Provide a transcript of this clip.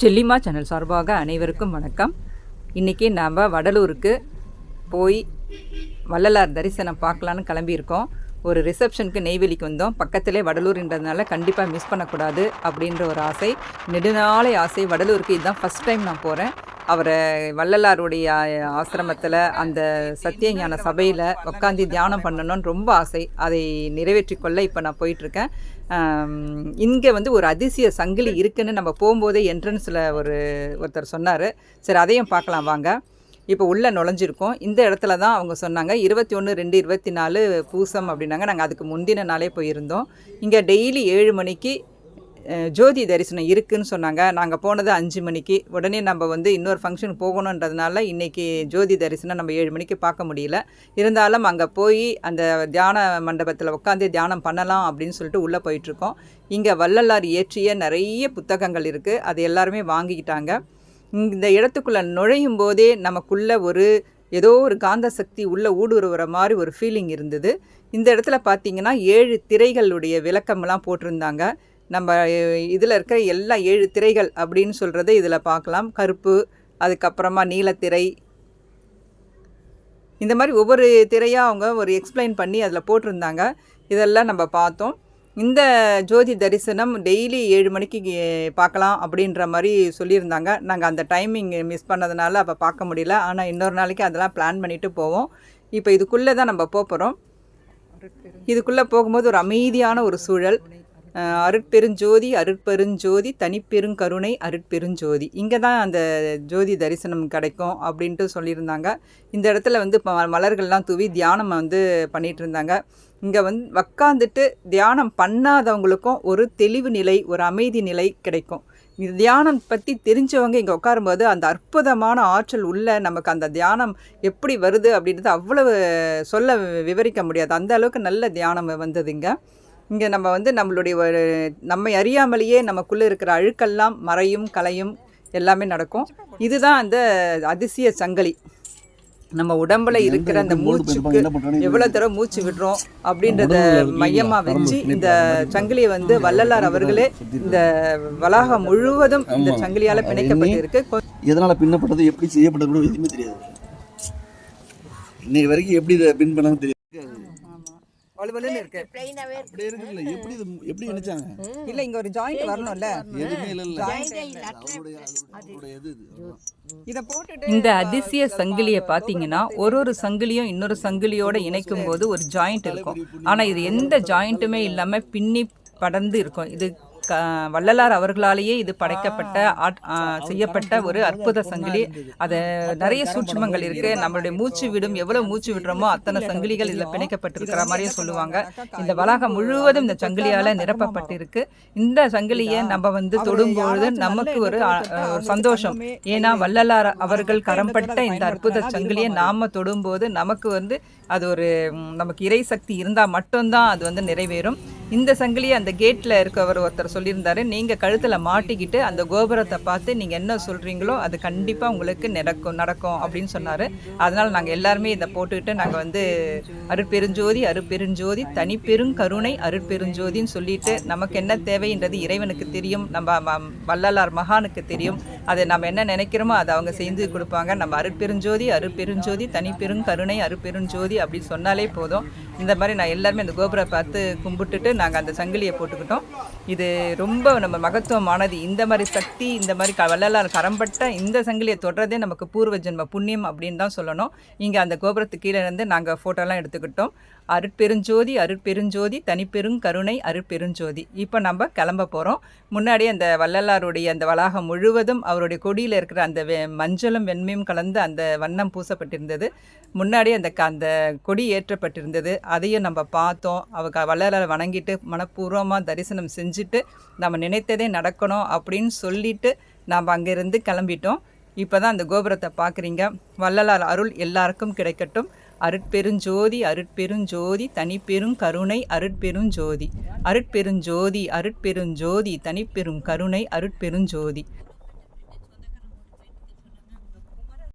செல்லிமா channel சார்பாக அனைவருக்கும் வணக்கம். இன்றைக்கி நாம் வடலூருக்கு போய் வள்ளலார் தரிசனம் பார்க்கலான்னு கிளம்பியிருக்கோம். ஒரு ரிசப்ஷனுக்கு நெய்வேலிக்கு வந்தோம். பக்கத்திலே வடலூர்ன்றதுனால கண்டிப்பாக மிஸ் பண்ணக்கூடாது அப்படின்ற ஒரு ஆசை நெடுநாளை ஆசை. வடலூருக்கு இதுதான் ஃபஸ்ட் டைம் நான் போகிறேன் அவரை வள்ளலாருடைய ஆசிரமத்தில் அந்த சத்தியஞான சபையில் உட்காந்து தியானம் பண்ணணும்னு ரொம்ப ஆசை. அதை நிறைவேற்றி கொள்ள இப்போ நான் போயிட்டுருக்கேன். இங்கே வந்து ஒரு அதிசய சங்கிலி இருக்குன்னு நம்ம போகும்போதே என்ட்ரன்ஸில் ஒரு ஒருத்தர் சொன்னார். சரி அதையும் பார்க்கலாம் வாங்க. இப்போ உள்ளே நுழைஞ்சிருக்கோம். இந்த இடத்துல தான் அவங்க சொன்னாங்க. இருபத்தி ஒன்று ரெண்டு இருபத்தி நாலு பூசம் அப்படின்னாங்க. நாங்கள் அதுக்கு முந்தின நாளே போயிருந்தோம். இங்கே டெய்லி ஏழு மணிக்கு ஜோதி தரிசனம் இருக்குதுன்னு சொன்னாங்க. நாங்கள் போனது அஞ்சு மணிக்கு. உடனே நம்ம வந்து இன்னொரு ஃபங்க்ஷனுக்கு போகணுன்றதுனால இன்றைக்கி ஜோதி தரிசனம் நம்ம ஏழு மணிக்கு பார்க்க முடியல. இருந்தாலும் அங்கே போய் அந்த தியான மண்டபத்தில் உட்காந்து தியானம் பண்ணலாம் அப்படின்னு சொல்லிட்டு உள்ளே போயிட்டுருக்கோம். இங்கே வள்ளலார் இயற்றிய நிறைய புத்தகங்கள் இருக்குது அது எல்லாருமே வாங்கிக்கிட்டாங்க. இந்த இடத்துக்குள்ளே நுழையும் போதே நமக்குள்ளே ஒரு ஏதோ ஒரு காந்த சக்தி உள்ளே ஊடுருவுற மாதிரி ஒரு ஃபீலிங் இருந்தது. இந்த இடத்துல பார்த்தீங்கன்னா ஏழு திரைகளுடைய விளக்கமெல்லாம் போட்டிருந்தாங்க. நம்ம இதில் இருக்கிற எல்லா ஏழு திரைகள் அப்படின்னு சொல்கிறத இதில் பார்க்கலாம். கருப்பு அதுக்கப்புறமா நீலத்திரை. இந்த மாதிரி ஒவ்வொரு திரையாக அவங்க ஒரு எக்ஸ்பிளைன் பண்ணி அதில் போட்டிருந்தாங்க. இதெல்லாம் நம்ம பார்த்தோம். இந்த ஜோதி தரிசனம் டெய்லி ஏழு மணிக்கு பார்க்கலாம் அப்படின்ற மாதிரி சொல்லியிருந்தாங்க. நாங்கள் அந்த டைமிங் மிஸ் பண்ணதுனால அப்போ பார்க்க முடியல. ஆனால் இன்னொரு நாளைக்கு அதெல்லாம் பிளான் பண்ணிவிட்டு போவோம். இப்போ இதுக்குள்ளே தான் நம்ம போகிறோம் இதுக்குள்ளே போகும்போது ஒரு அமைதியான ஒரு சூழல். அருட்பெருஞ்சோதி அருட்பெருஞ்சோதி தனிப்பெருங்கருணை அருட்பெருஞ்சோதி. இங்கே தான் அந்த ஜோதி தரிசனம் கிடைக்கும் அப்படின்ட்டு சொல்லியிருந்தாங்க. இந்த இடத்துல வந்து ம- மலர்கள்லாம் தூவி தியானம் வந்து பண்ணிகிட்டு இருந்தாங்க இங்கே வந்து உக்காந்துட்டு தியானம் பண்ணாதவங்களுக்கும் ஒரு தெளிவு நிலை ஒரு அமைதி நிலை கிடைக்கும். தியானம் பற்றி தெரிஞ்சவங்க இங்கே உட்காரும்போது அந்த அற்புதமான ஆற்றல் உள்ள நமக்கு அந்த தியானம் எப்படி வருது அப்படின்றது அவ்வளவு சொல்ல விவரிக்க முடியாது. அந்த அளவுக்கு நல்ல தியானம் வந்தது இங்கே. இங்கே நம்ம வந்து நம்மளுடைய ஒரு நம்மை அறியாமலேயே நமக்குள்ளே இருக்கிற அழுக்கெல்லாம் மறையும் கலையும் எல்லாமே நடக்கும். இதுதான் அந்த அதிசய சங்கிலி. நம்ம உடம்புல இருக்கிற அந்த மூச்சுக்கு எவ்வளோ தடவை மூச்சு விடுறோம் அப்படின்றத மையமாக வச்சு இந்த சங்கிலியை வந்து வள்ளலார் அவர்களே இந்த வளாகம் முழுவதும் இந்த சங்கிலியால் பிணைக்கப்பட்டு இருக்கு எதனால் பின்னப்பட்டது எப்படி செய்யப்பட்டது கூட எதுவுமே தெரியாது. இன்னைக்கு வரைக்கும் எப்படி இதை பின் தெரியாது. வலுவலுன்னு இருக்கு. அப்படியே இருக்குல்ல. எப்படி இது எப்படி நினைச்சாங்க இல்ல இங்க ஒரு ஜாயிண்ட் வரணும்ல. எதுவுமே இல்ல அவருடைய அவருடைய இது இந்த அதிசய சங்கிலியை பார்த்தீங்கன்னா ஒரு ஒரு சங்கிலியும் இன்னொரு சங்கிலியோட இணைக்கும் போது ஒரு ஜாயிண்ட் இருக்கும். ஆனா இது எந்த ஜாயிண்ட்டுமே இல்லாம பின்னி படர்ந்து இருக்கும். இது க- வள்ளலார் அவர்களாலேயே இது படைக்கப்பட்ட செய்யப்பட்ட ஒரு அற்புத சங்கிலி. அது நிறைய சூட்சுமங்கள் இருக்கு. நம்மளுடைய மூச்சு விடும் எவ்வளவு மூச்சு விடுறோமோ அத்தனை சங்கிலிகள் இதுல பிணைக்கப்பட்டிருக்கிற மாதிரியே சொல்லுவாங்க? இந்த வளாகம் முழுவதும் இந்த சங்கிலியால நிரப்பப்பட்டிருக்கு. இந்த சங்கிலியை நம்ம வந்து தொடும்பொழுது நமக்கு ஒரு சந்தோஷம். ஏன்னா வள்ளலார் அவர்கள் கரம்பட்ட இந்த அற்புத சங்கிலியை நாம தொடும்போது நமக்கு வந்து அது ஒரு நமக்கு இறை சக்தி இருந்தால் மட்டும்தான் அது வந்து நிறைவேறும். இந்த சங்கிலியை அந்த கேட்டில் இருக்கவர் ஒருத்தர் சொல்லியிருந்தாரு. நீங்கள் கழுத்தில் மாட்டிக்கிட்டு அந்த கோபுரத்தை பார்த்து நீங்கள் என்ன சொல்கிறீங்களோ அது கண்டிப்பாக உங்களுக்கு நடக்கும் நடக்கும் அப்படின்னு சொன்னார். அதனால் நாங்கள் எல்லாருமே இதை போட்டுக்கிட்டு நாங்கள் வந்து அருட்பெருஞ்சோதி அருட்பெருஞ்சோதி தனிப்பெருங்கருணை அருட்பெருஞ்சோதின்னு சொல்லிட்டு நமக்கு என்ன தேவைன்றது இறைவனுக்கு தெரியும் நம்ம ம- வள்ளலார் மகானுக்கு தெரியும். அதை நம்ம என்ன நினைக்கிறோமோ அதை அவங்க செய்து கொடுப்பாங்க. நம்ம அருட்பெருஞ்சோதி அருட்பெருஞ்சோதி தனிப்பெருங்கருணை அருட்பெருஞ்சோதி அப்படி சொன்னாலே போதும். இந்த மாதிரி நான் எல்லாருமே அந்த கோபுரம் பார்த்து கும்பிட்டுட்டு நாங்கள் அந்த சங்கிலியை போட்டுக்கிட்டோம். இது ரொம்ப நம்ம மகத்துவமானது. இந்த மாதிரி சக்தி இந்த மாதிரி க வள்ளலார் கரம்பட்ட இந்த சங்கிலியை தொடுறதே நமக்கு பூர்வ ஜென்ம புண்ணியம் அப்படின்னு தான் சொல்லணும். இங்கே அந்த கோபுரத்துக்கு கீழே இருந்து நாங்கள் ஃபோட்டோலாம் எடுத்துக்கிட்டோம். அருட்பெருஞ்சோதி அருட்பெருஞ்சோதி தனிப்பெரும் கருணை அருட்பெருஞ்சோதி. இப்போ நம்ம கிளம்ப போகிறோம் முன்னாடி அந்த வள்ளலாருடைய அந்த வளாகம் முழுவதும் அவருடைய கொடியில் இருக்கிற அந்த வெ மஞ்சளும் வெண்மையும் கலந்து அந்த வண்ணம் பூசப்பட்டிருந்தது. முன்னாடி அந்த க- அந்த கொடி ஏற்றப்பட்டிருந்தது. அதையும் நம்ம பார்த்தோம். அவங்க வள்ளலாரை வணங்கிட்டு மனப்பூர்வமாக தரிசனம் செஞ்சுட்டு நம்ம நினைத்ததே நடக்கணும் அப்படின்னு சொல்லிட்டு நாம் அங்கேருந்து கிளம்பிட்டோம். இப்போ தான் அந்த கோபுரத்தை பார்க்குறீங்க. வள்ளலார் அருள் எல்லாருக்கும் கிடைக்கட்டும். அருட்பெருஞ்சோதி அருட்பெருஞ்சோதி தனிப்பெரும் கருணை அருட்பெருஞ்சோதி. அருட்பெருஞ்சோதி அருட்பெருஞ்சோதி தனிப்பெரும் கருணை அருட்பெருஞ்சோதி.